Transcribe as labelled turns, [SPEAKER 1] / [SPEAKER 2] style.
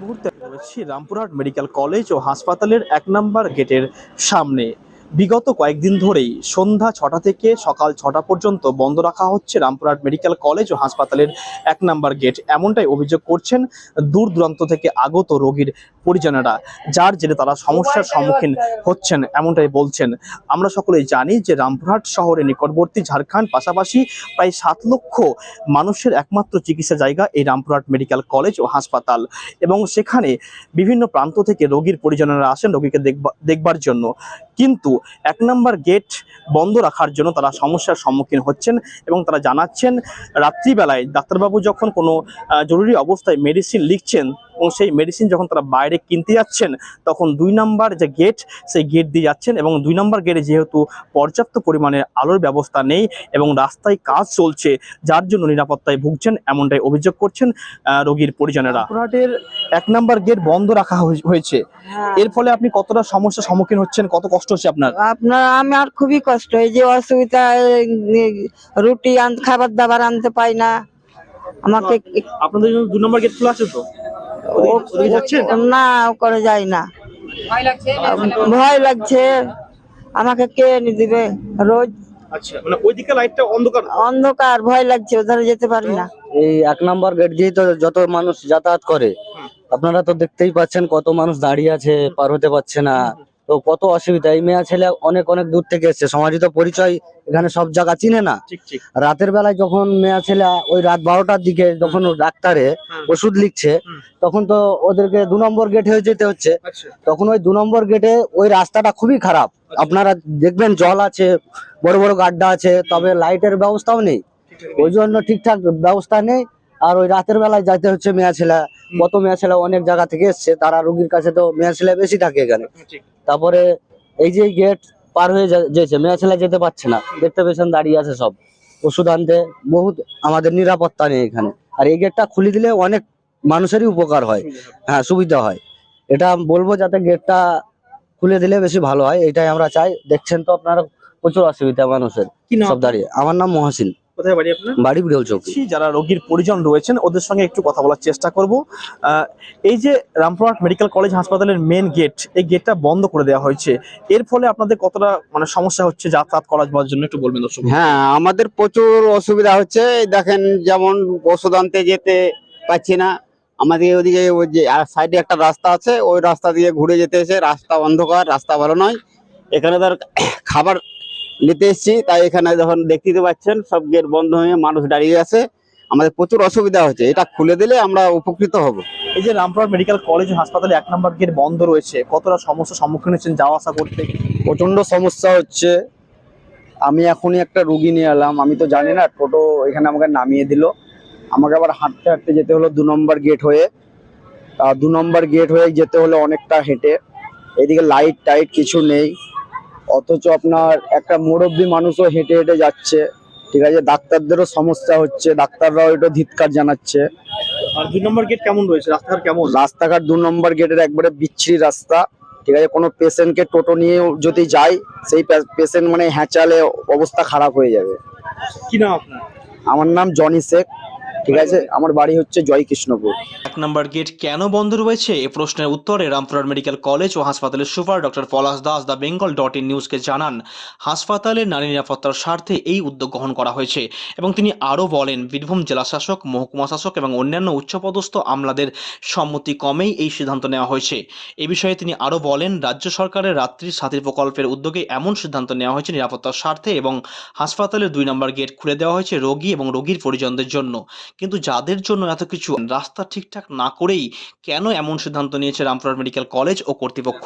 [SPEAKER 1] মুহূর্তে রয়েছি Rampurhat medical college ও হাসপাতালের এক নম্বর গেটের সামনে। বিগত কয়েকদিন ধরেই সন্ধ্যা ছটা থেকে সকাল ছটা পর্যন্ত বন্ধ রাখা হচ্ছে রামপুরহাট মেডিকেল কলেজ ও হাসপাতালের এক নম্বর গেট। এমনটাই অভিযোগ করছেন দূর দূরান্ত থেকে আগত রোগীর পরিজনেরা, যার জেরে তারা সমস্যার সম্মুখীন হচ্ছেন এমনটাই বলছেন। আমরা সকলেই জানি যে রামপুরহাট শহরের নিকটবর্তী ঝাড়খণ্ড পাশাপাশি প্রায় সাত লক্ষ মানুষের একমাত্র চিকিৎসা জায়গা এই রামপুরহাট মেডিকেল কলেজ ও হাসপাতাল। এবং সেখানে বিভিন্ন প্রান্ত থেকে রোগীর পরিজনেরা আসেন রোগীকে দেখবা- দেখবার জন্য। কিন্তু এক নম্বর গেট বন্ধ রাখার জন্য তারা সমস্যার সম্মুখীন হচ্ছেন এবং তারা জানাচ্ছেন, রাত্রিবেলায় ডাক্তারবাবু যখন কোনো জরুরি অবস্থায় মেডিসিন লিখছেন এবং সেই মেডিসিন যখন তারা বাইরে কিনতে যাচ্ছেন তখন দুই নাম্বার যে গেট সেই গেট দিয়ে যাচ্ছেন এবং দুই নাম্বার গেটে যেহেতু পর্যাপ্ত পরিমাণে আলোর ব্যবস্থা নেই এবং রাস্তায় কাজ চলছে যার জন্য নিরাপত্তায় ভুগছেন এমনটাই অভিযোগ করছেন রোগীর পরিজনেরা। রামপুরহাটের এক নাম্বার গেট বন্ধ রাখা হয়ে- হয়েছে।
[SPEAKER 2] হ্যাঁ।
[SPEAKER 1] এর ফলে আপনি কতটা সমস্যার সম্মুখীন হচ্ছেন? কত কষ্ট হচ্ছে আপনার?
[SPEAKER 2] আপনার আমার খুবই কষ্ট এই যে অসুবিধা রুটি খাবার দাবার আনতে পাই না। আমাকে
[SPEAKER 1] আপনাদের জন্য দু নম্বর গেট খোলা আছে তো?
[SPEAKER 2] না ও করে যাই না। ভয় লাগছে? আমাকে কে এনে দিবে? রোজ।
[SPEAKER 1] আচ্ছা মানে ওইদিকে লাইটটা অন্ধকার?
[SPEAKER 2] অন্ধকার ভয় লাগছে ওধারে যেতে পারি না।
[SPEAKER 3] এই এক নম্বর গেট দিয়ে তো যত মানুষ যাতায়াত করে আপনারা তো দেখতেই পাচ্ছেন কত মানুষ দাঁড়িয়ে আছে পার হতে পারছে না। তো কত অসুবিধা। এই মেয়ে ছেলে অনেক অনেক দূর থেকে এসছে। সমাজিত পরিচয় এখানে সব জায়গা চিনে না। রাতের বেলায় যখন মেয়া ছেলে ওই রাত বারোটার দিকে যখন ডাক্তারে ওষুধ লিখছে তখন তো ওদেরকে দু নম্বর গেট হয়ে যেতে হচ্ছে।
[SPEAKER 1] আচ্ছা।
[SPEAKER 3] তখন ওই দু নম্বর গেটে ওই রাস্তাটা খুবই খারাপ। আপনারা দেখবেন জল আছে বড় বড় গাড্ডা আছে তবে লাইটের ব্যবস্থাও নেই। ওই জন্য ঠিকঠাক ব্যবস্থা নেই। আর ওই রাতের বেলায় যাইতে হচ্ছে মেয়া ছেলে। কত মেয়া ছেলে অনেক জায়গা থেকে এসছে তারা রুগীর কাছে তো মেয়া ছেলে বেশি থাকে এখানে। তারপরে এই যে গেট পার হয়ে যেছে মেয়া ছেলে যেতে পারছে না দেখতে পেয়েছেন দাঁড়িয়ে আছে সব। ওষুধ আনতে বহুত আমাদের নিরাপত্তা নেই এখানে। আর এই গেটটা খুলে দিলে অনেক মানুষেরই উপকার হয়। হ্যাঁ। সুবিধা হয়। এটা বলব যাতে গেটটা খুলে দিলে বেশি ভালো হয় এটাই আমরা চাই। দেখছেন তো আপনারা প্রচুর অসুবিধা মানুষের সব দাঁড়িয়ে। আমার নাম মহাসিন।
[SPEAKER 1] কোথায় বাড়ি আপনার?
[SPEAKER 3] বাড়ি বিড়ল চৌকি।
[SPEAKER 1] যারা রোগীর পরিজন রয়েছেন ওদের সঙ্গে একটু কথা বলার চেষ্টা করব। এই যে রামপুরহাট মেডিকেল কলেজ হাসপাতালের মেন গেট এই গেটটা বন্ধ করে দেওয়া হয়েছে। এর ফলে আপনাদের কতটা মানে সমস্যা হচ্ছে যাতায়াত করার জন্য একটু বলবেন দর্শক।
[SPEAKER 4] হ্যাঁ আমাদের প্রচুর অসুবিধা হচ্ছে। দেখেন যেমন ওষুধ আনতে যেতে পাচ্ছি না। আমাদের ওদিকে ওই যে সাইডে একটা রাস্তা আছে ওই রাস্তা দিয়ে ঘুরে যেতে এসে রাস্তা অন্ধকার রাস্তা ভালো নয়। এখানে ধর খাবার নিতে এসেছি তাই এখানে যখন দেখতে পাচ্ছেন সব গেট বন্ধ হয়ে মানুষ দাঁড়িয়ে আছে। আমাদের প্রচুর অসুবিধা হচ্ছে এটা খুলে দিলে আমরা উপকৃত হব।
[SPEAKER 1] এই যে রামপুরহাট মেডিকেল কলেজ হাসপাতালে এক নম্বর গেট বন্ধ রয়েছে কতটা সমস্যার সম্মুখীন হচ্ছেন যাওয়া আসা করতে?
[SPEAKER 5] প্রচণ্ড সমস্যা হচ্ছে। আমি এখনই একটা রুগী নিয়ে এলাম আমি তো জানি না টোটো এখানে আমাকে নামিয়ে দিল। আমাকে আবার হাঁটতে হাঁটতে যেতে হলো দু নম্বর গেট হয়ে। দু নম্বর গেট হয়ে যেতে হলো অনেকটা হেঁটে। এদিকে লাইট টাইট কিছু নেই। অথচ আপনার একটা মুরব্বী মানুষও হেঁটে হেঁটে যাচ্ছে। ঠিক আছে ডাক্তারদেরও সমস্যা হচ্ছে ডাক্তাররাও একটু ধিৎকার জানাচ্ছে।
[SPEAKER 1] আর দুই নম্বর গেট কেমন রয়েছে? রাস্তাঘাট কেমন?
[SPEAKER 5] রাস্তাঘাট দু নম্বর গেটের একবারে বিচ্ছিরি রাস্তা। ঠিক আছে কোনো পেশেন্টকে টোটো নিয়ে যদি যায় সেই পেশেন্ট মানে হ্যাঁচালে অবস্থা খারাপ হয়ে যাবে।
[SPEAKER 1] কি নাম আপনার?
[SPEAKER 5] আমার নাম জনি শেখ। ঠিক আছে? আমার বাড়ি হচ্ছে জয় কৃষ্ণপুর
[SPEAKER 1] এক নম্বর গেট কেন বন্ধ রয়েছে? এ প্রশ্নের উত্তরে রামপুরহাট মেডিকেল কলেজ ও হাসপাতালের super doctor Palash Das the Bengal dot in নিউজকে জানান হাসপাতালের নারী নিরাপত্তার স্বার্থে এই উদ্যোগ গ্রহণ করা হয়েছে এবং তিনি আরও বলেন, বীরভূম জেলা শাসক মহকুমা শাসক এবং অন্যান্য উচ্চপদস্থ আমলাদের সম্মতি কমেই এই সিদ্ধান্ত নেওয়া হয়েছে। এ বিষয়ে তিনি আরও বলেন, রাজ্য সরকারের রাত্রি সাথী প্রকল্পের উদ্যোগে এমন সিদ্ধান্ত নেওয়া হয়েছে নিরাপত্তার স্বার্থে এবং হাসপাতালের দুই নম্বর গেট খুলে দেওয়া হয়েছে রোগী এবং রোগীর পরিজনদের জন্য। কিন্তু যাদের জন্য এত কিছু রাস্তা ঠিকঠাক না করেই কেন এমন সিদ্ধান্ত নিয়েছে রামপুরহাট মেডিকেল কলেজ ও কর্তৃপক্ষ?